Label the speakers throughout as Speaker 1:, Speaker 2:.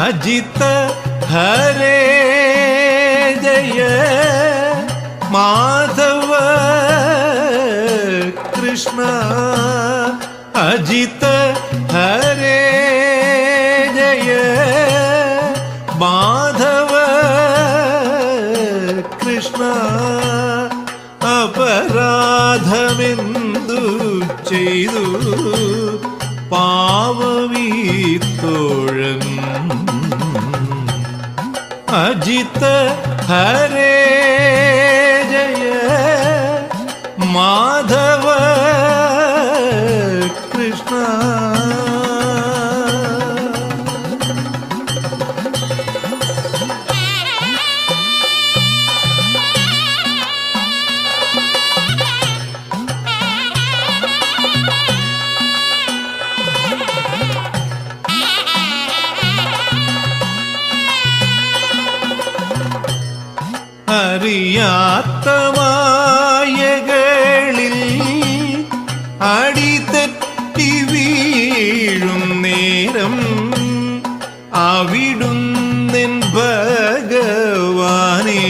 Speaker 1: അജിത ഹരേ ജയ മാധവ കൃഷ്ണ അജിത ഹരേ ജയ മാധവ കൃഷ്ണ അപരാധമെന്തു ചെയ്തു? പാവമീ അജിത ഹരേ ജയ മാധവ അറിയാത്ത മായകളിൽ അടിതെറ്റി വീഴും നേരം അവിടുന്നെൻ ഭഗവാനെ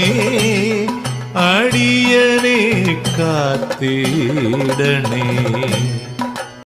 Speaker 1: അടിയനെ കാത്തിടണേ.